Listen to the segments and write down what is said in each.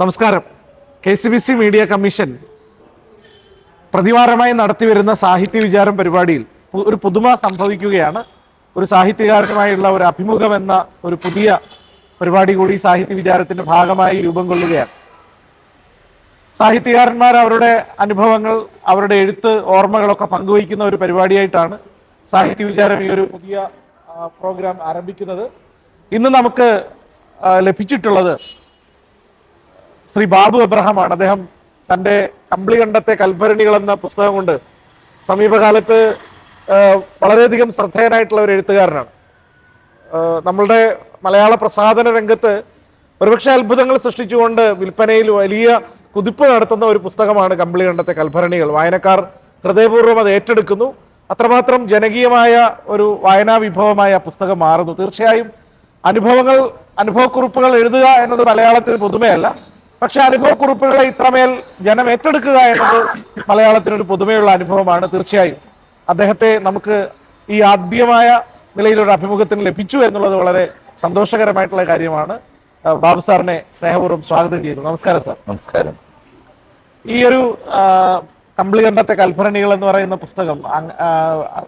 നമസ്കാരം. K C B C media commission പ്രതിവാരമായി നടത്തിവരുന്ന സാഹിത്യ വിചാരം പരിപാടിയിൽ ഒരു പുതുമ സംഭവിക്കുകയാണ്. ഒരു സാഹിത്യകാരനുമായുള്ള ഒരു അഭിമുഖം എന്ന ഒരു പുതിയ പരിപാടി കൂടി സാഹിത്യ വിചാരത്തിന്റെ ഭാഗമായി രൂപം കൊള്ളുകയാണ്. സാഹിത്യകാരന്മാർ അവരുടെ അനുഭവങ്ങൾ അവരുടെ എഴുത്ത് ഓർമ്മകളൊക്കെ പങ്കുവയ്ക്കുന്ന ഒരു പരിപാടിയായിട്ടാണ് സാഹിത്യ വിചാരം ഈ ഒരു പുതിയ പ്രോഗ്രാം ആരംഭിക്കുന്നത്. ഇന്ന് നമുക്ക് ലഭിച്ചിട്ടുള്ളത് ശ്രീ ബാബു എബ്രഹാമാണ് അദ്ദേഹം തന്റെ കമ്പിളി കണ്ടത്തെ കൽഭരണികൾ എന്ന പുസ്തകം കൊണ്ട് സമീപകാലത്ത് വളരെയധികം ശ്രദ്ധേയനായിട്ടുള്ള ഒരു എഴുത്തുകാരനാണ്. നമ്മളുടെ മലയാള പ്രസാധന രംഗത്ത് ഒരുപക്ഷെ അത്ഭുതങ്ങൾ സൃഷ്ടിച്ചുകൊണ്ട് വിൽപ്പനയിൽ വലിയ കുതിപ്പ് നടത്തുന്ന ഒരു പുസ്തകമാണ് കമ്പിളി കണ്ടത്തെ കൽഭരണികൾ. വായനക്കാർ ഹൃദയപൂർവം അത് ഏറ്റെടുക്കുന്നു. അത്രമാത്രം ജനകീയമായ ഒരു വായനാ വിഭവമായി ആ പുസ്തകം മാറുന്നു. തീർച്ചയായും അനുഭവങ്ങൾ അനുഭവക്കുറിപ്പുകൾ എഴുതുക എന്നത് മലയാളത്തിന് പുതുമയല്ല. പക്ഷെ അനുഭവക്കുറിപ്പുകളെ ഇത്രമേൽ ജനം ഏറ്റെടുക്കുക എന്നത് മലയാളത്തിനൊരു പുതുമയുള്ള അനുഭവമാണ് തീർച്ചയായും. അദ്ദേഹത്തെ നമുക്ക് ഈ ആദ്യമായ നിലയിലൊരു അഭിമുഖത്തിന് ലഭിച്ചു എന്നുള്ളത് വളരെ സന്തോഷകരമായിട്ടുള്ള കാര്യമാണ്. ബാബു സാറിനെ സ്നേഹപൂർവം സ്വാഗതം ചെയ്യുന്നു. നമസ്കാരം സാർ. നമസ്കാരം. ഈ ഒരു കമ്പിളികണ്ഠത്തെ കൽഭരണികൾ എന്ന് പറയുന്ന പുസ്തകം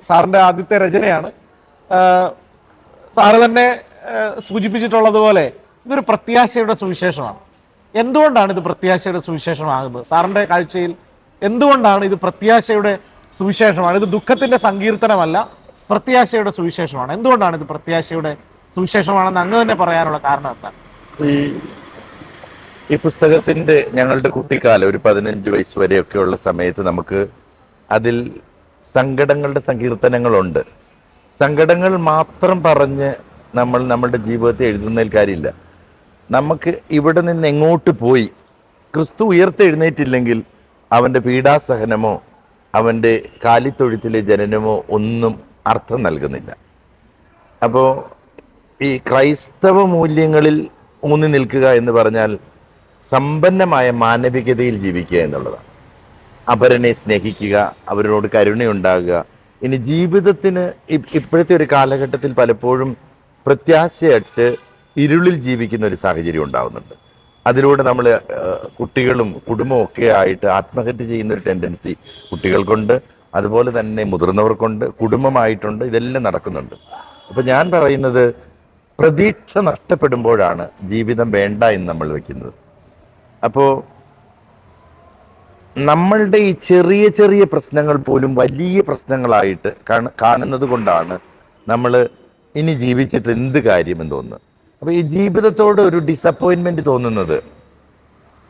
സാറിന്റെ ആദ്യത്തെ രചനയാണ്. സാറ് തന്നെ സൂചിപ്പിച്ചിട്ടുള്ളതുപോലെ ഇതൊരു പ്രത്യാശയുടെ സുവിശേഷമാണ്. എന്തുകൊണ്ടാണ് ഇത് പ്രത്യാശയുടെ സുവിശേഷമാകുന്നത്? സാറിന്റെ കാഴ്ചയിൽ എന്തുകൊണ്ടാണ് ഇത് പ്രത്യാശയുടെ സുവിശേഷമാണ്? ഇത് ദുഃഖത്തിന്റെ സങ്കീർത്തനമല്ല പ്രത്യാശയുടെ സുവിശേഷമാണ്. എന്തുകൊണ്ടാണ് ഇത് പ്രത്യാശയുടെ സുവിശേഷമാണെന്ന് അങ്ങ് തന്നെ പറയാനുള്ള കാരണം എന്താണ്? ഈ ഈ പുസ്തകത്തിന്റെ ഞങ്ങളുടെ കുട്ടിക്കാലം ഒരു പതിനഞ്ച് വയസ്സ് വരെയൊക്കെ ഉള്ള സമയത്ത് നമുക്ക് അതിൽ സങ്കടങ്ങളുടെ സങ്കീർത്തനങ്ങളുണ്ട്. സങ്കടങ്ങൾ മാത്രം പറഞ്ഞ് നമ്മൾ നമ്മുടെ ജീവിതത്തെ എഴുതുന്നതിൽ കാര്യമില്ല. നമുക്ക് ഇവിടെ നിന്ന് എങ്ങോട്ട് പോയി? ക്രിസ്തു ഉയർത്തെഴുന്നേറ്റില്ലെങ്കിൽ അവന്റെ പീഡാസഹനമോ അവന്റെ കാലിത്തൊഴുത്തിലെ ജനനമോ ഒന്നും അർത്ഥം നൽകുന്നില്ല. അപ്പോൾ ഈ ക്രൈസ്തവ മൂല്യങ്ങളിൽ ഊന്നി നിൽക്കുക എന്ന് പറഞ്ഞാൽ സമ്പന്നമായ മാനവികതയിൽ ജീവിക്കുക എന്നുള്ളതാണ്. അപരനെ സ്നേഹിക്കുക അവരോട് കരുണയുണ്ടാകുക. ഇനി ജീവിതത്തിന് ഇപ്പോഴത്തെ ഒരു കാലഘട്ടത്തിൽ പലപ്പോഴും പ്രത്യാശയായിട്ട് ഇരുളിൽ ജീവിക്കുന്ന ഒരു സാഹചര്യം ഉണ്ടാവുന്നുണ്ട്. അതിലൂടെ നമ്മൾ കുട്ടികളും കുടുംബവും ഒക്കെ ആയിട്ട് ആത്മഹത്യ ചെയ്യുന്ന ഒരു ടെൻഡൻസി കുട്ടികൾക്കുണ്ട്. അതുപോലെ തന്നെ മുതിർന്നവർക്കുണ്ട് കുടുംബമായിട്ടുണ്ട് ഇതെല്ലാം നടക്കുന്നുണ്ട്. അപ്പൊ ഞാൻ പറയുന്നത് പ്രതീക്ഷ നഷ്ടപ്പെടുമ്പോഴാണ് ജീവിതം വേണ്ട എന്ന് നമ്മൾ വെക്കുന്നത്. അപ്പോൾ നമ്മളുടെ ഈ ചെറിയ ചെറിയ പ്രശ്നങ്ങൾ പോലും വലിയ പ്രശ്നങ്ങളായിട്ട് കാണുന്നത് കൊണ്ടാണ് നമ്മൾ ഇനി ജീവിച്ചിട്ട് എന്ത് കാര്യമെന്ന് തോന്നുന്നത്. അപ്പോൾ ഈ ജീവിതത്തോട് ഒരു ഡിസപ്പോയിൻമെന്റ് തോന്നുന്നത്.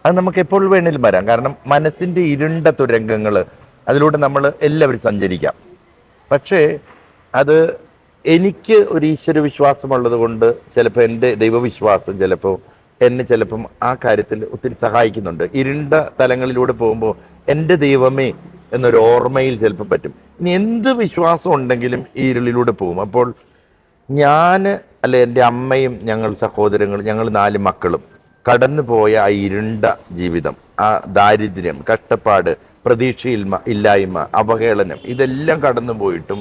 അത് നമുക്ക് എപ്പോൾ വേണേലും വരാം. കാരണം മനസ്സിന്റെ ഇരുണ്ട തുരങ്കങ്ങൾ അതിലൂടെ നമ്മൾ എല്ലാവരും സഞ്ചരിക്കാം. പക്ഷേ അത് എനിക്ക് ഒരു ഈശ്വര വിശ്വാസമുള്ളത് കൊണ്ട് ചിലപ്പോൾ എന്റെ ദൈവവിശ്വാസം ചിലപ്പോൾ എന്നെ ചിലപ്പം ആ കാര്യത്തിൽ ഒത്തിരി സഹായിക്കുന്നുണ്ട്. ഇരുണ്ട തലങ്ങളിലൂടെ പോകുമ്പോൾ എന്റെ ദൈവമേ എന്നൊരു ഓർമ്മയിൽ ചിലപ്പോൾ പറ്റും. ഇനി എന്ത് വിശ്വാസം ഉണ്ടെങ്കിലും ഈ ഇരുളിലൂടെ പോകും. അപ്പോൾ ഞാൻ അല്ലെ എന്റെ അമ്മയും ഞങ്ങൾ സഹോദരങ്ങളും ഞങ്ങൾ നാല് മക്കളും കടന്നു പോയ ആ ഇരുണ്ട ജീവിതം ആ ദാരിദ്ര്യം കഷ്ടപ്പാട് പ്രതീക്ഷയിൽമ ഇല്ലായ്മ അവഹേളനം ഇതെല്ലാം കടന്നു പോയിട്ടും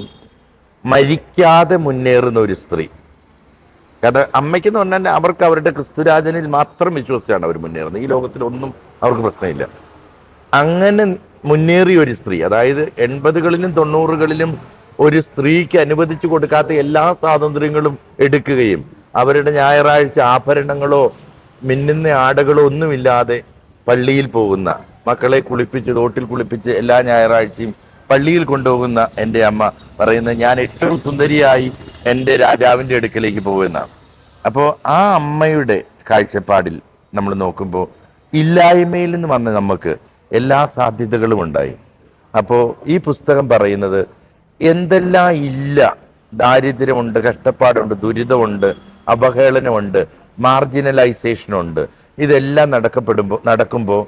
മരിക്കാതെ മുന്നേറുന്ന ഒരു സ്ത്രീ. കാരണം അമ്മയ്ക്കെന്ന് പറഞ്ഞാൽ അവർക്ക് അവരുടെ ക്രിസ്തുരാജനിൽ മാത്രം വിശ്വസിച്ചാണ് അവർ മുന്നേറുന്നത്. ഈ ലോകത്തിലൊന്നും അവർക്ക് പ്രശ്നമില്ല. അങ്ങനെ മുന്നേറിയ ഒരു സ്ത്രീ അതായത് എൺപതുകളിലും തൊണ്ണൂറുകളിലും ഒരു സ്ത്രീക്ക് അനുവദിച്ചു കൊടുക്കാത്ത എല്ലാ സ്വാതന്ത്ര്യങ്ങളും എടുക്കുകയും അവരുടെ ഞായറാഴ്ച ആഭരണങ്ങളോ മിന്നുന്ന ആടകളോ ഒന്നുമില്ലാതെ പള്ളിയിൽ പോകുന്ന മക്കളെ കുളിപ്പിച്ച് തോട്ടിൽ കുളിപ്പിച്ച് എല്ലാ ഞായറാഴ്ചയും പള്ളിയിൽ കൊണ്ടുപോകുന്ന എന്റെ അമ്മ പറയുന്നത് ഞാൻ ഏറ്റവും സുന്ദരിയായി എന്റെ രാജാവിന്റെ അടുക്കലേക്ക് പോകുന്നതാണ്. അപ്പോൾ ആ അമ്മയുടെ കാഴ്ചപ്പാടിൽ നമ്മൾ നോക്കുമ്പോൾ ഇല്ലായ്മയിൽ നിന്ന് വന്ന നമുക്ക് എല്ലാ സാധ്യതകളും ഉണ്ടായി. അപ്പോൾ ഈ പുസ്തകം പറയുന്നത് എന്തെല്ലാം ഇല്ല. ദാരിദ്ര്യമുണ്ട് കഷ്ടപ്പാടുണ്ട് ദുരിതമുണ്ട് അപഹേളനമുണ്ട് മാർജിനലൈസേഷനുണ്ട്. ഇതെല്ലാം നടക്കപ്പെടുമ്പോൾ നടക്കുമ്പോൾ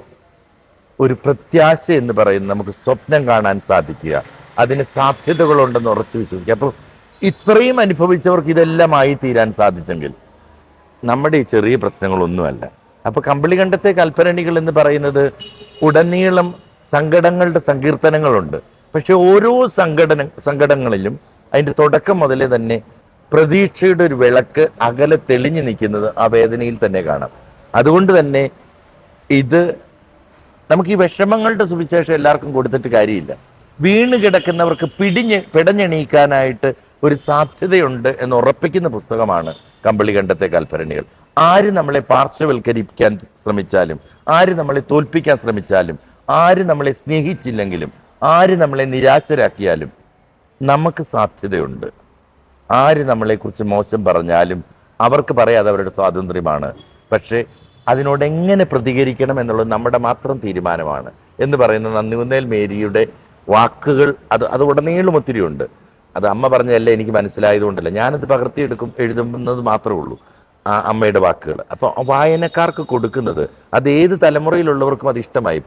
ഒരു പ്രത്യാശ എന്ന് പറയുന്നത് നമുക്ക് സ്വപ്നം കാണാൻ സാധിക്കുക. അതിന് സാധ്യതകളുണ്ടെന്ന് ഉറച്ചു വിശ്വസിക്കുക. അപ്പോൾ ഇത്രയും അനുഭവിച്ചവർക്ക് ഇതെല്ലാം ആയി തീരാൻ സാധിച്ചെങ്കിൽ നമ്മുടെ ഈ ചെറിയ പ്രശ്നങ്ങളൊന്നുമല്ല. അപ്പൊ കമ്പിളികണ്ഠത്തെ കൽപ്പരണികൾ എന്ന് പറയുന്നത് ഉടനീളം സങ്കടങ്ങളുടെ സങ്കീർത്തനങ്ങളുണ്ട്. പക്ഷെ ഓരോ സംഘടന സംഘടനകളിലും അതിന്റെ തുടക്കം മുതലേ തന്നെ പ്രതീക്ഷയുടെ ഒരു വിളക്ക് അകലെ തെളിഞ്ഞു നിൽക്കുന്നത് ആ വേദനയിൽ തന്നെ കാണാം. അതുകൊണ്ട് തന്നെ ഇത് നമുക്ക് ഈ വിഷമങ്ങളുടെ സുവിശേഷം എല്ലാവർക്കും കൊടുത്തിട്ട് കാര്യമില്ല. വീണ് കിടക്കുന്നവർക്ക് പിടിഞ്ഞ് പിടഞ്ഞെണീക്കാനായിട്ട് ഒരു സാധ്യതയുണ്ട് എന്ന് ഉറപ്പിക്കുന്ന പുസ്തകമാണ് കമ്പളികണ്ഠത്തെ കൽപ്പരണികൾ ആര് നമ്മളെ പാർശ്വവൽക്കരിക്കാൻ ശ്രമിച്ചാലും ആര് നമ്മളെ തോൽപ്പിക്കാൻ ശ്രമിച്ചാലും ആര് നമ്മളെ സ്നേഹിച്ചില്ലെങ്കിലും ആര് നമ്മളെ നിരാശരാക്കിയാലും നമുക്ക് സാധ്യതയുണ്ട്. ആര് നമ്മളെക്കുറിച്ച് മോശം പറഞ്ഞാലും അവർക്ക് പറയാതെ അവരുടെ സ്വാതന്ത്ര്യമാണ്. പക്ഷേ അതിനോട് എങ്ങനെ പ്രതികരിക്കണം എന്നുള്ളത് നമ്മുടെ മാത്രം തീരുമാനമാണ്. എന്ന് പറയുന്ന നന്ദികുന്നേൽ മേരിയുടെ വാക്കുകൾ അത് അത് ഉടനീളം ഒത്തിരി ഉണ്ട്. അത് അമ്മ പറഞ്ഞതല്ല എനിക്ക് മനസ്സിലായതുകൊണ്ടല്ല. ഞാനത് പകർത്തിയെടുക്കും എഴുതുന്നത് മാത്രമേ ഉള്ളൂ ആ അമ്മയുടെ വാക്കുകൾ. അപ്പോൾ വായനക്കാർക്ക് കൊടുക്കുന്നത് അത് ഏത് തലമുറയിലുള്ളവർക്കും അത് ഇഷ്ടമായി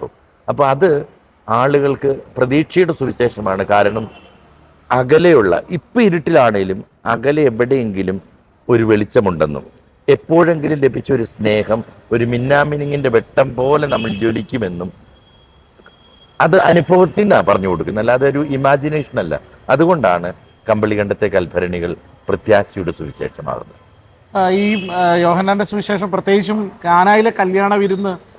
അപ്പോൾ അത് ആളുകൾക്ക് പ്രതീക്ഷയുടെ സുവിശേഷമാണ്. കാരണം അകലെയുള്ള ഇപ്പം ഇരുട്ടിലാണേലും അകലെ എവിടെയെങ്കിലും ഒരു വെളിച്ചമുണ്ടെന്നും എപ്പോഴെങ്കിലും ലഭിച്ച ഒരു സ്നേഹം ഒരു മിന്നാമിനിങ്ങിന്റെ വെട്ടം പോലെ നമ്മൾ ജ്വലിക്കുമെന്നും അത് അനുഭവത്തിൽ നിന്നാണ് പറഞ്ഞു കൊടുക്കുന്നത്. അല്ലാതെ ഒരു ഇമാജിനേഷൻ അല്ല. അതുകൊണ്ടാണ് കമ്പളികണ്ഠത്തെ കൽഭരണികൾ പ്രത്യാശയുടെ സുവിശേഷമാകുന്നത്. ഈ യോഹന്നാന്റെ സുവിശേഷം പ്രത്യേകിച്ചും കാനായിലെ കല്യാണ വിരുന്ന്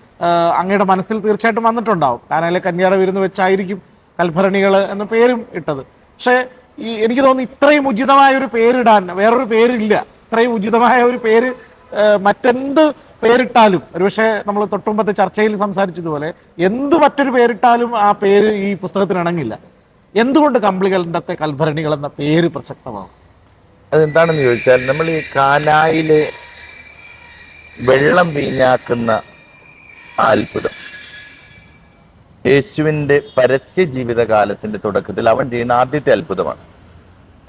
അങ്ങയുടെ മനസ്സിൽ തീർച്ചയായിട്ടും വന്നിട്ടുണ്ടാവും. കാനയിലെ കന്യാറ വിരുന്ന് വെച്ചായിരിക്കും കൽഭരണികൾ എന്ന പേരും ഇട്ടത്. പക്ഷേ ഈ എനിക്ക് തോന്നുന്നു ഇത്രയും ഉചിതമായ ഒരു പേരിടാൻ വേറൊരു പേരില്ല. ഇത്രയും ഉചിതമായ ഒരു പേര് മറ്റെന്ത് പേരിട്ടാലും ഒരുപക്ഷെ നമ്മൾ തൊട്ടുമ്പത്തെ ചർച്ചയിൽ സംസാരിച്ചതുപോലെ എന്ത് മറ്റൊരു പേരിട്ടാലും ആ പേര് ഈ പുസ്തകത്തിന് ഇണങ്ങില്ല. എന്തുകൊണ്ട് കമ്പിളികളുടെ കൽഭരണികൾ എന്ന പേര് പ്രസക്തമാവും? അതെന്താണെന്ന് ചോദിച്ചാൽ നമ്മൾ ഈ കാനായിലെ വെള്ളം വീഞ്ഞാക്കുന്ന അത്ഭുതം. യേശുവിന്റെ പരസ്യ ജീവിതകാലത്തിന്റെ തുടക്കത്തിൽ അവൻ ചെയ്യുന്ന ആദ്യത്തെ അത്ഭുതമാണ്.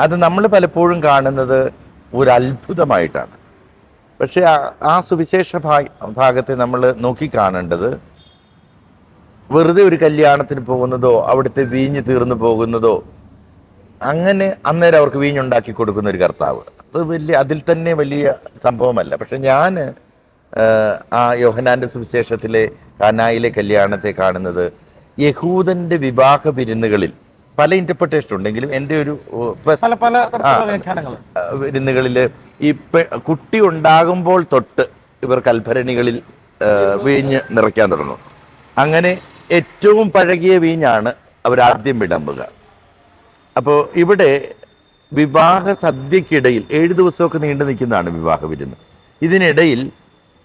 അത് നമ്മൾ പലപ്പോഴും കാണുന്നത് ഒരു അത്ഭുതമായിട്ടാണ് പക്ഷെ ആ- സുവിശേഷ ഭാഗത്തെ നമ്മൾ നോക്കിക്കാണേണ്ടത് വെറുതെ ഒരു കല്യാണത്തിന് പോകുന്നതോ അവിടുത്തെ വീഞ്ഞ് തീർന്നു പോകുന്നതോ അങ്ങനെ അന്നേരം അവർക്ക് വീഞ്ഞുണ്ടാക്കി കൊടുക്കുന്ന ഒരു കർത്താവ്. അത് വലിയ അതിൽ തന്നെ വലിയ സംഭവമല്ല. പക്ഷെ ഞാൻ ആ യോഹനാന്റെ സുവിശേഷത്തിലെ കാനായിലെ കല്യാണത്തെ കാണുന്നത്. യഹൂദന്റെ വിവാഹ വിരുന്നുകളിൽ പല ഇന്റർപ്രിട്ടേഷൻ ഉണ്ടെങ്കിലും എന്റെ ഒരു പല പല വിരുന്നുകളിൽ ഈ കുട്ടി ഉണ്ടാകുമ്പോൾ തൊട്ട് ഇവർ കൽഭരണികളിൽ വീഞ്ഞ് നിറയ്ക്കാൻ തുടങ്ങും. അങ്ങനെ ഏറ്റവും പഴകിയ വീഞ്ഞാണ് അവരാദ്യം ആദ്യം വിളമ്പുക. അപ്പോൾ ഇവിടെ വിവാഹ സദ്യക്കിടയിൽ ഏഴ് ദിവസമൊക്കെ നീണ്ടു നിൽക്കുന്നതാണ് വിവാഹ വിരുന്ന്. ഇതിനിടയിൽ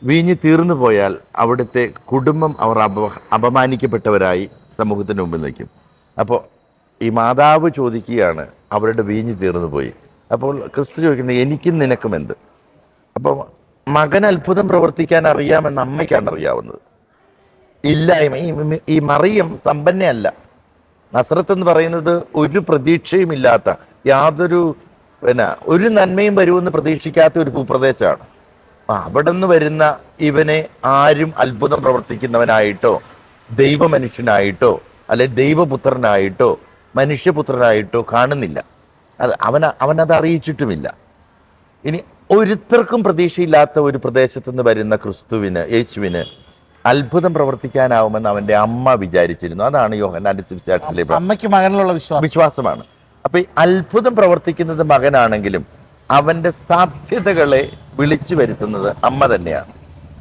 വീഞ്ഞ് തീർന്നു പോയാൽ അവിടുത്തെ കുടുംബം അവർ അപ അപമാനിക്കപ്പെട്ടവരായി സമൂഹത്തിന് മുമ്പിൽ നിൽക്കും. അപ്പോൾ ഈ മാതാവ് ചോദിക്കുകയാണ് അവരുടെ വീഞ്ഞു തീർന്നു പോയി. അപ്പോൾ ക്രിസ്തു ചോദിക്കുന്നത് എനിക്കും നിനക്കും എന്ത്? അപ്പോൾ മകൻ അത്ഭുതം പ്രവർത്തിക്കാൻ അറിയാമെന്ന് അമ്മയ്ക്കാണ് അറിയാവുന്നത്. ഇല്ലായ്മ ഈ ഈ മറിയം സമ്പന്നയല്ല. നസ്രത്ത് എന്ന് പറയുന്നത് ഒരു പ്രതീക്ഷയും ഇല്ലാത്ത യാതൊരു പിന്നെ ഒരു നന്മയും വരുമെന്ന് പ്രതീക്ഷിക്കാത്ത ഒരു ഭൂപ്രദേശമാണ്. അവിടെ നിന്ന് വരുന്ന ഇവനെ ആരും അത്ഭുതം പ്രവർത്തിക്കുന്നവനായിട്ടോ ദൈവമനുഷ്യനായിട്ടോ അല്ലെ ദൈവപുത്രനായിട്ടോ മനുഷ്യപുത്രനായിട്ടോ കാണുന്നില്ല. അത് അവൻ അവനത് അറിയിച്ചിട്ടുമില്ല. ഇനി ഒരുത്തർക്കും പ്രതീക്ഷയില്ലാത്ത ഒരു പ്രദേശത്ത് നിന്ന് വരുന്ന ക്രിസ്തുവിന് യേശുവിന് അത്ഭുതം പ്രവർത്തിക്കാനാവുമെന്ന് അവന്റെ അമ്മ വിചാരിച്ചിരുന്നു. അതാണ് യോഹനാന്റെ അമ്മയ്ക്ക് മകനിലുള്ള വിശ്വാസം. വിശ്വാസമാണ്. അപ്പൊ ഈ അത്ഭുതം പ്രവർത്തിക്കുന്നത് മകനാണെങ്കിലും അവന്റെ സാധ്യതകളെ വിളിച്ചു വരുത്തുന്നത് അമ്മ തന്നെയാണ്.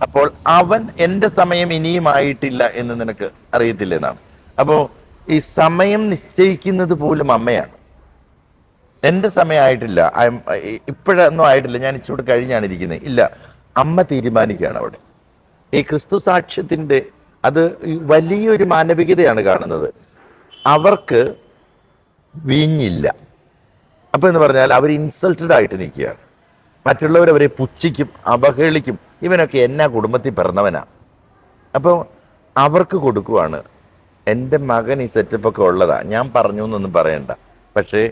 അപ്പോൾ അവൻ എന്റെ സമയം ഇനിയുമായിട്ടില്ല എന്ന് നിനക്ക് അറിയത്തില്ല എന്നാണ് അപ്പോൾ ഈ സമയം നിശ്ചയിക്കുന്നത് പോലും അമ്മയാണ്. എന്റെ സമയമായിട്ടില്ല ഇപ്പോഴൊന്നും ആയിട്ടില്ല. ഞാൻ ഇച്ചിരി കഴിഞ്ഞാണ് ഇരിക്കുന്നത്. ഇല്ല. അമ്മ തീരുമാനിക്കുകയാണ് അവിടെ. ഈ ക്രിസ്തു സാക്ഷ്യത്തിന്റെ അത് വലിയൊരു മാനവികതയാണ് കാണുന്നത്. അവർക്ക് വീഞ്ഞില്ല. അപ്പൊ എന്ന് പറഞ്ഞാൽ അവർ ഇൻസൾട്ടഡ് ആയിട്ട് നിൽക്കുകയാണ്. മറ്റുള്ളവർ അവരെ പുച്ഛിക്കും അപഹേളിക്കും ഇവനൊക്കെ എന്നാ കുടുംബത്തിൽ പിറന്നവനാ. അപ്പോൾ അവർക്ക് കൊടുക്കുവാണ് എന്റെ മകൻ ഈ സെറ്റപ്പൊക്കെ ഉള്ളതാ ഞാൻ പറഞ്ഞു എന്നൊന്നും പറയണ്ട. പക്ഷേ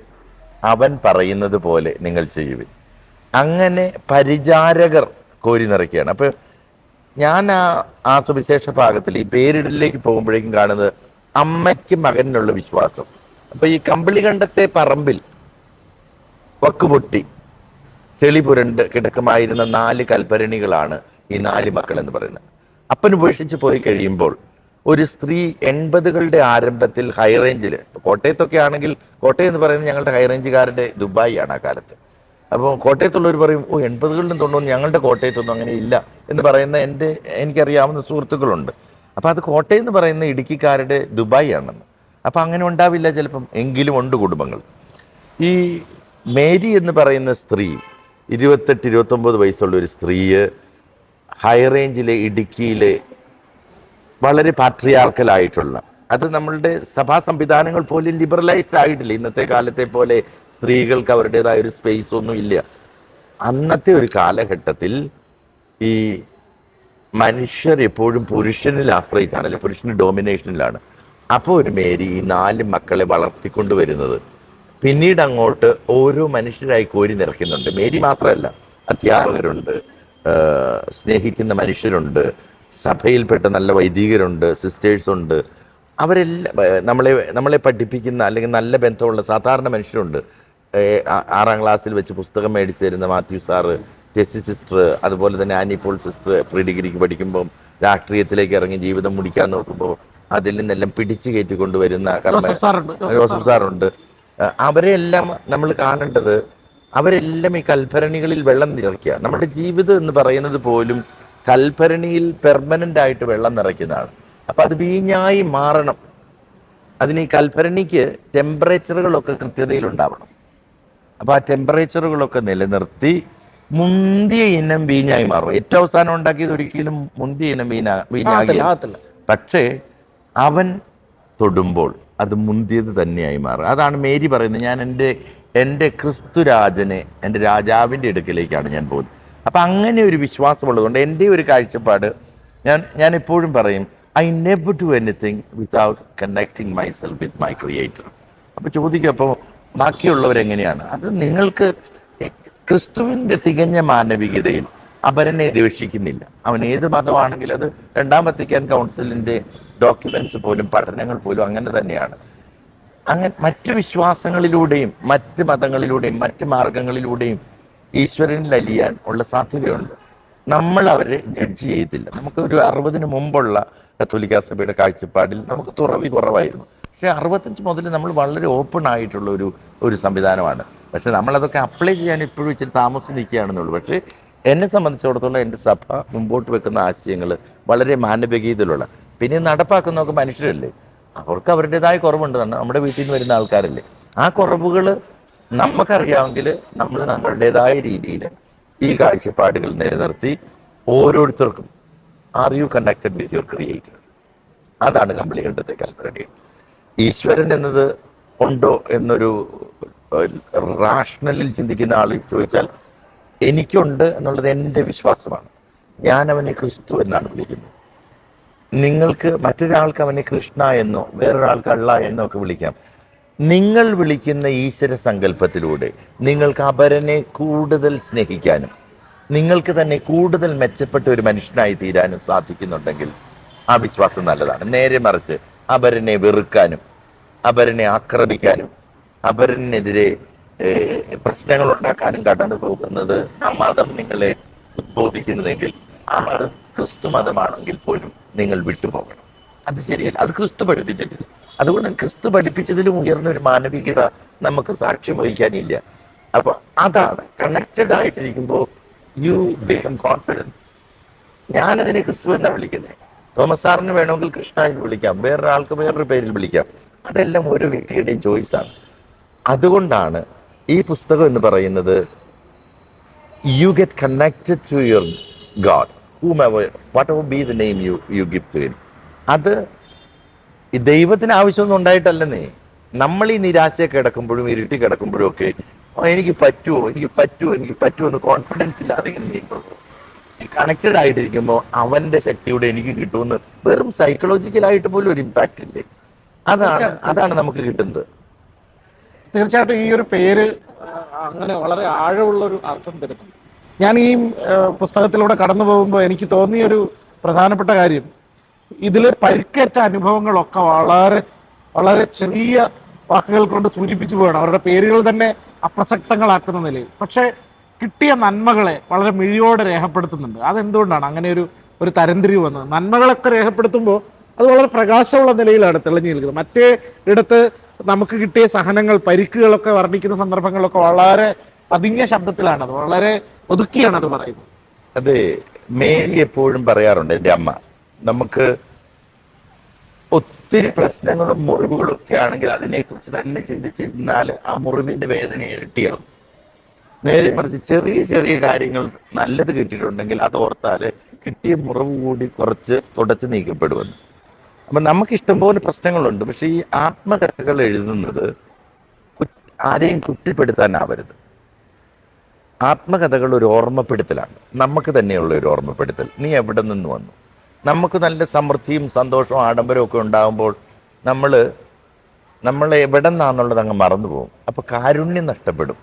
അവൻ പറയുന്നത് പോലെ നിങ്ങൾ ചെയ്യുവിൻ. അങ്ങനെ പരിചാരകർ കോരി നിറയ്ക്കുകയാണ്. അപ്പോൾ ഞാൻ ആ ആ സുവിശേഷ ഭാഗത്തിൽ ഈ പേരിടലിലേക്ക് പോകുമ്പോഴേക്കും കാണുന്നത് അമ്മയ്ക്ക് മകനിലുള്ള വിശ്വാസം. അപ്പോൾ ഈ കമ്പിളികണ്ടത്തെ പറമ്പിൽ വക്കുപൊട്ടി. ചെളി പുരണ്ട് കിടക്കമായിരുന്ന നാല് കൽപ്പരണികളാണ് ഈ നാല് മക്കൾ എന്ന് പറയുന്നത്. അപ്പൻ ഉപേക്ഷിച്ച് പോയി കഴിയുമ്പോൾ ഒരു സ്ത്രീ എൺപതുകളുടെ ആരംഭത്തിൽ ഹൈറേഞ്ചിൽ കോട്ടയത്തൊക്കെ ആണെങ്കിൽ കോട്ടയം എന്ന് പറയുന്നത് ഞങ്ങളുടെ ഹൈറേഞ്ചുകാരുടെ ദുബായി ആണ് ആ കാലത്ത്. അപ്പോൾ കോട്ടയത്തുള്ളവർ പറയും ഓ എൺപതുകളിലും തൊണ്ണൂറും ഞങ്ങളുടെ കോട്ടയത്തൊന്നും അങ്ങനെ ഇല്ല എന്ന് പറയുന്ന എന്റെ എനിക്കറിയാവുന്ന സുഹൃത്തുക്കളുണ്ട്. അപ്പോൾ അത് കോട്ടയം എന്ന് പറയുന്ന ഇടുക്കിക്കാരുടെ ദുബായ് ആണെന്ന് അപ്പോൾ അങ്ങനെ ഉണ്ടാവില്ല ചിലപ്പം. എങ്കിലും ഉണ്ട് കുടുംബങ്ങൾ. ഈ മേരി എന്ന് പറയുന്ന സ്ത്രീ ഇരുപത്തെട്ട് ഇരുപത്തൊമ്പത് വയസ്സുള്ള ഒരു സ്ത്രീയെ ഹൈ റേഞ്ചിലെ ഇടുക്കിയിലെ വളരെ പാട്രിയാർക്കലായിട്ടുള്ള അത് നമ്മളുടെ സഭാ സംവിധാനങ്ങൾ പോലും ലിബറലൈസ്ഡ് ആയിട്ടില്ല. ഇന്നത്തെ കാലത്തെ പോലെ സ്ത്രീകൾക്ക് അവരുടേതായ ഒരു സ്പേസ് ഒന്നും ഇല്ല. അന്നത്തെ ഒരു കാലഘട്ടത്തിൽ ഈ മനുഷ്യർ എപ്പോഴും പുരുഷനിൽ ആശ്രയിച്ചാണ് അല്ലെ പുരുഷന് ഡോമിനേഷനിലാണ് അപ്പോൾ ഒരു മേരി ഈ നാല് മക്കളെ വളർത്തിക്കൊണ്ട് വരുന്നത് പിന്നീട് അങ്ങോട്ട് ഓരോ മനുഷ്യരായി കോരി നിറയ്ക്കുന്നുണ്ട്. മേരി മാത്രമല്ല അധ്യാപകരുണ്ട് സ്നേഹിക്കുന്ന മനുഷ്യരുണ്ട് സഭയിൽപ്പെട്ട നല്ല വൈദികരുണ്ട് സിസ്റ്റേഴ്സ് ഉണ്ട് അവരെല്ലാം നമ്മളെ നമ്മളെ പഠിപ്പിക്കുന്ന അല്ലെങ്കിൽ നല്ല ബന്ധമുള്ള സാധാരണ മനുഷ്യരുണ്ട്. ആറാം ക്ലാസ്സിൽ വെച്ച് പുസ്തകം മേടിച്ചു തരുന്ന മാത്യു സാറ് ടെസ്സി സിസ്റ്റർ അതുപോലെ തന്നെ ആനിപ്പോൾ സിസ്റ്റർ പ്രീ ഡിഗ്രിക്ക് പഠിക്കുമ്പം രാഷ്ട്രീയത്തിലേക്ക് ഇറങ്ങി ജീവിതം മുടിക്കാൻ നോക്കുമ്പോൾ അതിൽ നിന്നെല്ലാം പിടിച്ചു കയറ്റി കൊണ്ടുവരുന്ന കർമ്മ- ജോസഫ് സാറുണ്ട്. അവരെല്ലാം നമ്മൾ കാണേണ്ടത് അവരെല്ലാം ഈ കൽഭരണികളിൽ വെള്ളം നിറയ്ക്കുക. നമ്മുടെ ജീവിതം എന്ന് പറയുന്നത് പോലും കൽഭരണിയിൽ പെർമനന്റ് ആയിട്ട് വെള്ളം നിറയ്ക്കുന്നതാണ്. അപ്പൊ അത് വീഞ്ഞായി മാറണം. അതിന് ഈ കൽഭരണിക്ക് ടെമ്പറേച്ചറുകളൊക്കെ കൃത്യതയിൽ ഉണ്ടാവണം. അപ്പൊ ആ ടെമ്പറേച്ചറുകളൊക്കെ നിലനിർത്തി മുന്തിയ ഇനം വീഞ്ഞായി മാറും. ഏറ്റവും അവസാനം ഉണ്ടാക്കിയത് ഒരിക്കലും മുന്തിയ ഇനം വീഞ്ഞ വീഞ്ഞാകില്ല. പക്ഷേ അവൻ തൊടുമ്പോൾ അത് മുന്തിയത് തന്നെയായി മാറും. അതാണ് മേരി പറയുന്നത്. ഞാൻ എന്റെ എന്റെ ക്രിസ്തുരാജനെ എന്റെ രാജാവിന്റെ അടുക്കലേക്കാണ് ഞാൻ പോകുന്നത്. അപ്പം അങ്ങനെ ഒരു വിശ്വാസമുള്ളതുകൊണ്ട് എന്റെ ഒരു കാഴ്ചപ്പാട് ഞാൻ ഞാൻ എപ്പോഴും പറയും I never do anything without connecting myself with my creator അപ്പോൾ ചോദിക്കും അപ്പോൾ ബാക്കിയുള്ളവരെങ്ങനെയാണ്? അത് നിങ്ങൾക്ക് ക്രിസ്തുവിന്റെ തികഞ്ഞ മാനവികതയിൽ അപരനെ ദ്വേഷിക്കുന്നില്ല അവൻ ഏത് മതമാണെങ്കിലും അത് രണ്ടാം വത്തിക്കാൻ കൗൺസിലിന്റെ ഡോക്യുമെന്റ്സ് പോലും പഠനങ്ങൾ പോലും അങ്ങനെ തന്നെയാണ്. അങ്ങനെ മറ്റു വിശ്വാസങ്ങളിലൂടെയും മറ്റ് മതങ്ങളിലൂടെയും മറ്റ് മാർഗങ്ങളിലൂടെയും ഈശ്വരനിൽ അലിയാൻ ഉള്ള സാധ്യതയുണ്ട്. നമ്മൾ അവരെ ജഡ്ജ് ചെയ്തില്ല. നമുക്ക് ഒരു അറുപതിന് മുമ്പുള്ള കത്തോലിക്ക സഭയുടെ കാഴ്ചപ്പാടിൽ നമുക്ക് തുറവി കുറവായിരുന്നു. പക്ഷേ അറുപത്തഞ്ച് മുതൽ നമ്മൾ വളരെ ഓപ്പൺ ആയിട്ടുള്ള ഒരു ഒരു സംവിധാനമാണ്. പക്ഷെ നമ്മളതൊക്കെ അപ്ലൈ ചെയ്യാൻ ഇപ്പോഴും ഇച്ചിരി താമസിച്ച് നിൽക്കുകയാണെന്നുള്ളൂ. പക്ഷേ എന്നെ സംബന്ധിച്ചിടത്തോളം എന്റെ സഭ മുമ്പോട്ട് വെക്കുന്ന ആശയങ്ങൾ വളരെ മാനവികതയിലുള്ള പിന്നെ നടപ്പാക്കുന്നതൊക്കെ മനുഷ്യരല്ലേ? അവർക്ക് അവരുടേതായ കുറവുണ്ട്. നമ്മുടെ വീട്ടിൽ നിന്ന് വരുന്ന ആൾക്കാരല്ലേ? ആ കുറവുകൾ നമുക്കറിയാമെങ്കിൽ നമ്മൾ നമ്മളുടേതായ രീതിയിൽ ഈ കാഴ്ചപ്പാടുകൾ നിലനിർത്തി ഓരോരുത്തർക്കും are you connected with your creator അതാണ് കമ്പിളികണ്ഠത്തെ കൽപ്പന ഈശ്വരൻ എന്നത് ഉണ്ടോ എന്നൊരു റാഷണലിൽ ചിന്തിക്കുന്ന ആൾ ചോദിച്ചാൽ എനിക്കുണ്ട് എന്നുള്ളത് എന്റെ വിശ്വാസമാണ്. ഞാൻ അവനെ ക്രിസ്തു എന്നാണ് വിളിക്കുന്നത്. നിങ്ങൾക്ക് മറ്റൊരാൾക്ക് അവനെ കൃഷ്ണ എന്നോ വേറൊരാൾക്ക് അള്ള എന്നോ ഒക്കെ വിളിക്കാം. നിങ്ങൾ വിളിക്കുന്ന ഈശ്വര സങ്കല്പത്തിലൂടെ നിങ്ങൾക്ക് അപരനെ കൂടുതൽ സ്നേഹിക്കാനും നിങ്ങൾക്ക് തന്നെ കൂടുതൽ മെച്ചപ്പെട്ട ഒരു മനുഷ്യനായി തീരാനും സാധിക്കുന്നുണ്ടെങ്കിൽ ആ വിശ്വാസം നല്ലതാണ്. നേരെ മറിച്ച് അപരനെ വെറുക്കാനും അപരനെ ആക്രമിക്കാനും അപരനെതിരെ പ്രശ്നങ്ങൾ ഉണ്ടാക്കാനും കടന്നു പോകുന്നത് ആ മതം നിങ്ങളെ ഉദ്ബോധിക്കുന്നതെങ്കിൽ ആ മതം ക്രിസ്തു മതമാണെങ്കിൽ പോലും നിങ്ങൾ വിട്ടുപോകണം. അത് ശരിയല്ല. അത് ക്രിസ്തു പഠിപ്പിച്ചിട്ടില്ല. അതുകൊണ്ട് ക്രിസ്തു പഠിപ്പിച്ചതിലും ഉയർന്ന ഒരു മാനവികത നമുക്ക് സാക്ഷ്യം വഹിക്കാനില്ല. അപ്പൊ അതാണ് കണക്റ്റഡ് ആയിട്ടിരിക്കുമ്പോൾ യു ബിക്കം കോൺഫിഡൻസ് ഞാനതിനെ ക്രിസ്തു എന്നാ വിളിക്കുന്നത് തോമസ് സാറിന് വേണമെങ്കിൽ കൃഷ്ണ എന്ന് വിളിക്കാം. വേറൊരാൾക്ക് വേറൊരു പേരിൽ വിളിക്കാം. അതെല്ലാം ഒരു വ്യക്തിയുടെയും ചോയ്സാണ് അതുകൊണ്ടാണ് ഈ പുസ്തകം എന്ന് പറയുന്നത് you get connected to your god whomever whatever be the name you you give to him അത് ഈ ദൈവത്തിന് ആവശ്യമൊന്നും ഉണ്ടായിട്ടല്ലെന്നേ. നമ്മൾ ഈ നിരാശയെ കിടക്കുമ്പോഴും ഇരുട്ടി കിടക്കുമ്പോഴും ഒക്കെ എനിക്ക് പറ്റുമോ എനിക്ക് പറ്റുമോ എനിക്ക് പറ്റുമോ എന്ന് കോൺഫിഡൻസ് ഇല്ലാതെ ഇങ്ങനെ നീങ്ങുന്നു കണക്റ്റഡ് ആയിട്ടിരിക്കുമ്പോൾ അവന്റെ ശക്തിയുടെ എനിക്ക് കിട്ടുമെന്ന് വെറും സൈക്കോളജിക്കൽ ആയിട്ട് പോലും ഒരു ഇമ്പാക്റ്റ് ഇല്ലേ? അതാണ് അതാണ് നമുക്ക് കിട്ടുന്നത്. തീർച്ചയായിട്ടും ഈ ഒരു പേര് അങ്ങനെ വളരെ ആഴമുള്ള ഒരു അർത്ഥം തരുന്നു. ഞാൻ ഈ പുസ്തകത്തിലൂടെ കടന്നു പോകുമ്പോൾ എനിക്ക് തോന്നിയ ഒരു പ്രധാനപ്പെട്ട കാര്യം ഇതിൽ പരിക്കേറ്റ അനുഭവങ്ങളൊക്കെ വളരെ വളരെ ചെറിയ വാക്കുകൾ കൊണ്ട് സൂചിപ്പിച്ചു പോകണം അവരുടെ പേരുകൾ തന്നെ അപ്രസക്തങ്ങളാക്കുന്ന നിലയിൽ. പക്ഷേ കിട്ടിയ നന്മകളെ വളരെ മിഴിയോടെ രേഖപ്പെടുത്തുന്നുണ്ട്. അതെന്തുകൊണ്ടാണ്? അങ്ങനെ ഒരു ഒരു തരംതിരിവ് വന്നത്. നന്മകളൊക്കെ രേഖപ്പെടുത്തുമ്പോൾ അത് വളരെ പ്രകാശമുള്ള നിലയിലാണ് തെളിഞ്ഞു നിൽക്കുന്നത്. മറ്റേ ഇടത്ത് നമുക്ക് കിട്ടിയ സഹനങ്ങൾ പരിക്കുകളൊക്കെ വർണിക്കുന്ന സന്ദർഭങ്ങളൊക്കെ വളരെ പതിഞ്ഞ ശബ്ദത്തിലാണ്. അത് വളരെ ഒതുക്കിയാണ് അത് പറയുന്നത്. അത് മേരി എപ്പോഴും പറയാറുണ്ട് എന്റെ അമ്മ നമുക്ക് ഒത്തിരി പ്രശ്നങ്ങളും മുറിവുകളും ഒക്കെ ആണെങ്കിൽ അതിനെക്കുറിച്ച് തന്നെ ചിന്തിച്ചിരുന്നാൽ ആ മുറിവിന്റെ വേദന ഇരട്ടിയാവും. നേരെ മറിച്ച് ചെറിയ ചെറിയ കാര്യങ്ങൾ നല്ലത് കിട്ടിയിട്ടുണ്ടെങ്കിൽ അത് ഓർത്താൽ കിട്ടിയ മുറിവ് കൂടി കുറച്ച് തുടച്ച് നീക്കപ്പെടുമെന്ന്. അപ്പം നമുക്ക് ഇഷ്ടംപോലെ പ്രശ്നങ്ങളുണ്ട്. പക്ഷേ ഈ ആത്മകഥകൾ എഴുതുന്നത് ആരെയും കുറ്റപ്പെടുത്താനാവരുത്. ആത്മകഥകൾ ഒരു ഓർമ്മപ്പെടുത്തലാണ്. നമുക്ക് തന്നെയുള്ള ഒരു ഓർമ്മപ്പെടുത്തൽ. നീ എവിടെ നിന്ന് വന്നു? നമുക്ക് നല്ല സമൃദ്ധിയും സന്തോഷവും ആഡംബരവും ഒക്കെ ഉണ്ടാകുമ്പോൾ നമ്മൾ നമ്മൾ എവിടെ നിന്നാന്നുള്ളത് അങ്ങ് മറന്നു പോകും. അപ്പോൾ കാരുണ്യം നഷ്ടപ്പെടും.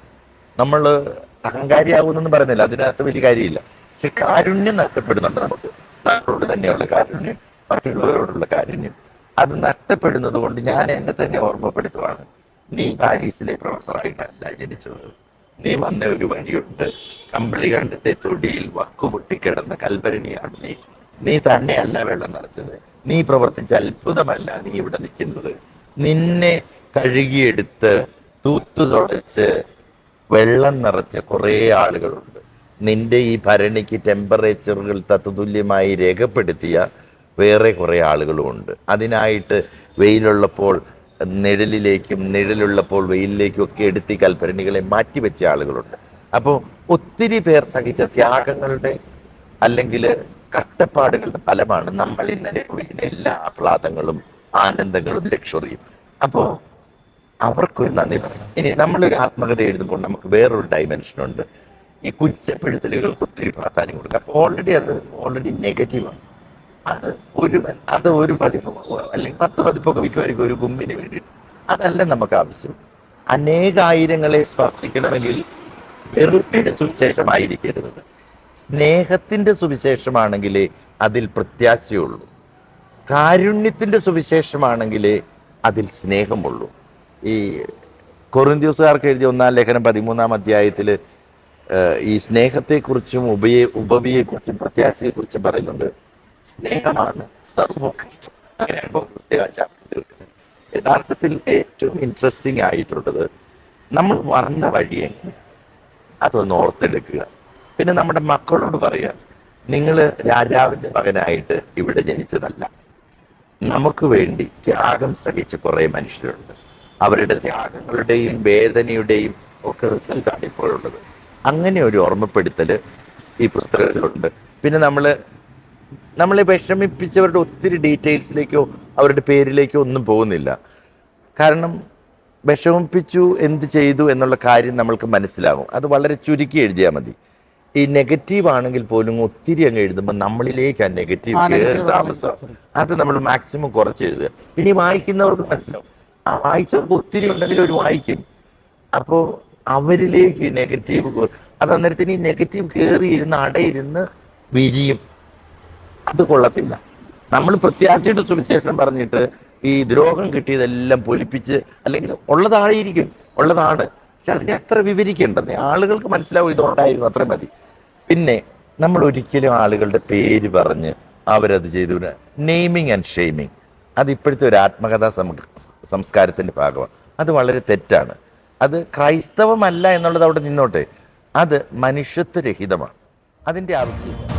നമ്മൾ അഹങ്കാരിയാകുമെന്നൊന്നും പറയുന്നില്ല. അതിനകത്ത് വലിയ കാര്യമില്ല. പക്ഷെ കാരുണ്യം നഷ്ടപ്പെടുന്നുണ്ട് നമുക്ക്. നമ്മളോട് തന്നെയുള്ള കാരുണ്യം മറ്റുള്ളവരോടുള്ള കാരുണ്യം. അത് നഷ്ടപ്പെടുന്നത് കൊണ്ട് ഞാൻ എന്നെ തന്നെ ഓർമ്മപ്പെടുത്തുവാണ്. നീ പാരീസിലെ പ്രൊഫസറായിട്ടല്ല ജനിച്ചത്. നീ വന്ന ഒരു വഴിയുണ്ട്. കമ്പിളി കണ്ടത്തെ തൊടിയിൽ വക്കു പൊട്ടിക്കിടന്ന കൽഭരണിയാണ് നീ. നീ തന്നെയല്ല വെള്ളം നിറച്ചത്. നീ പ്രവർത്തിച്ച അത്ഭുതമല്ല നീ ഇവിടെ നിൽക്കുന്നത്. നിന്നെ കഴുകിയെടുത്ത് തൂത്തു തുടച്ച് വെള്ളം നിറച്ച കുറേ ആളുകളുണ്ട്. നിന്റെ ഈ ഭരണിക്ക് ടെമ്പറേച്ചറുകൾ തത്തുതുല്യമായി രേഖപ്പെടുത്തിയ വേറെ കുറേ ആളുകളുമുണ്ട്. അതിനായിട്ട് വെയിലുള്ളപ്പോൾ നിഴലിലേക്കും നിഴലുള്ളപ്പോൾ വെയിലിലേക്കും ഒക്കെ എടുത്ത് കൽപ്പരണികളെ മാറ്റിവെച്ച ആളുകളുണ്ട്. അപ്പോൾ ഒത്തിരി പേർ സഹിച്ച ത്യാഗങ്ങളുടെ അല്ലെങ്കിൽ കഷ്ടപ്പാടുകളുടെ ഫലമാണ് നമ്മൾ ഇന്നലെ അനുഭവിക്കുന്ന എല്ലാ ആഹ്ലാദങ്ങളും ആനന്ദങ്ങളും ലക്ഷറിയും. അപ്പോൾ അവർക്കൊരു നന്ദി പറയും. ഇനി നമ്മളൊരു ആത്മകഥ എഴുതുമ്പോൾ നമുക്ക് വേറൊരു ഡയമെൻഷൻ ഉണ്ട്. ഈ കുറ്റപ്പെടുത്തലുകൾക്ക് ഒത്തിരി പ്രാധാന്യം കൊടുക്കുക. അപ്പോൾ ഓൾറെഡി അത് ഓൾറെഡി നെഗറ്റീവാണ് അത് ഒരു അത് ഒരു പതിപ്പ് അല്ലെങ്കിൽ പത്ത് പതിപ്പൊക്കെ വിൽക്കുമായിരിക്കും ഒരു കുമ്പിന് വേണ്ടി. അതല്ല നമുക്ക് ആവശ്യം. അനേകായിരങ്ങളെ സ്പർശിക്കണമെങ്കിൽ വെറുപ്പിന്റെ സുവിശേഷമായിരിക്കരുത്. സ്നേഹത്തിന്റെ സുവിശേഷമാണെങ്കിലേ അതിൽ പ്രത്യാശയുള്ളൂ. കാരുണ്യത്തിന്റെ സുവിശേഷമാണെങ്കിലേ അതിൽ സ്നേഹമുള്ളൂ. ഈ കൊറിന്ത്യൂസുകാർക്ക് എഴുതിയ ഒന്നാം ലേഖനം പതിമൂന്നാം അധ്യായത്തിൽ ഈ സ്നേഹത്തെക്കുറിച്ചും ഉപയെ ഉപവിയെക്കുറിച്ചും പ്രത്യാശയെക്കുറിച്ചും പറയുന്നുണ്ട്. സ്നേഹമാണ്. സർവോത്കൃഷ്ടം അങ്ങനെയാണ് തീർക്കുന്നത്. യഥാർത്ഥത്തിൽ ഏറ്റവും ഇൻട്രസ്റ്റിംഗ് ആയിട്ടുള്ളത് നമ്മൾ വന്ന വഴി എങ്ങനെയാണ് അതൊന്ന് ഓർത്തെടുക്കുക. പിന്നെ നമ്മുടെ മക്കളോട് പറയുക നിങ്ങൾ രാജാവിന്റെ മകനായിട്ട് ഇവിടെ ജനിച്ചതല്ല. നമുക്ക് വേണ്ടി ത്യാഗം സഹിച്ച കുറേ മനുഷ്യരുണ്ട്. അവരുടെ ത്യാഗങ്ങളുടെയും വേദനയുടെയും ഒക്കെ റിസൾട്ടാണ് ഇപ്പോഴുള്ളത്. അങ്ങനെ ഒരു ഓർമ്മപ്പെടുത്തൽ ഈ പുസ്തകത്തിലുണ്ട്. പിന്നെ നമ്മൾ നമ്മളെ വിഷമിപ്പിച്ചവരുടെ ഒത്തിരി ഡീറ്റെയിൽസിലേക്കോ അവരുടെ പേരിലേക്കോ ഒന്നും പോകുന്നില്ല. കാരണം വിഷമിപ്പിച്ചു എന്ത് ചെയ്തു എന്നുള്ള കാര്യം നമ്മൾക്ക് മനസ്സിലാകും. അത് വളരെ ചുരുക്കി എഴുതിയാൽ മതി. ഈ നെഗറ്റീവ് ആണെങ്കിൽ പോലും ഒത്തിരി അങ്ങ് എഴുതുമ്പോൾ നമ്മളിലേക്ക് ആ നെഗറ്റീവ് കയറി താമസം അത് നമ്മൾ മാക്സിമം കുറച്ച് എഴുതുക. ഇനി വായിക്കുന്നവർക്ക് മനസ്സിലാവും. ആ വായിച്ചവർക്ക് ഒത്തിരി ഉണ്ടെങ്കിൽ ഒരു വായിക്കും. അപ്പോൾ അവരിലേക്ക് നെഗറ്റീവ് അത് അന്നേരത്തിന് ഈ നെഗറ്റീവ് കയറിയിരുന്ന് അടയിരുന്ന് വിരിയും. അത് കൊള്ളത്തില്ല. നമ്മൾ പ്രത്യാശയുടെ സുവിശേഷം പറഞ്ഞിട്ട് ഈ ദ്രോഹം കിട്ടിയതെല്ലാം പൊലിപ്പിച്ച് അല്ലെങ്കിൽ ഉള്ളതായിരിക്കും ഉള്ളതാണ്. പക്ഷെ അതിനെ അത്ര വിവരിക്കേണ്ടത് ആളുകൾക്ക് മനസ്സിലാവും ഇതുണ്ടായിരുന്നു അത്ര മതി. പിന്നെ നമ്മൾ ഒരിക്കലും ആളുകളുടെ പേര് പറഞ്ഞ് അവരത് ചെയ്തു. Naming and shaming. അത് ഇപ്പോഴത്തെ ഒരു ആത്മകഥാ സം- സംസ്കാരത്തിന്റെ ഭാഗമാണ്. അത് വളരെ തെറ്റാണ്. അത് ക്രൈസ്തവമല്ല എന്നുള്ളത് അവിടെ നിന്നോട്ടെ. അത് മനുഷ്യത്വരഹിതമാണ്. അതിന്റെ ആവശ്യമില്ല.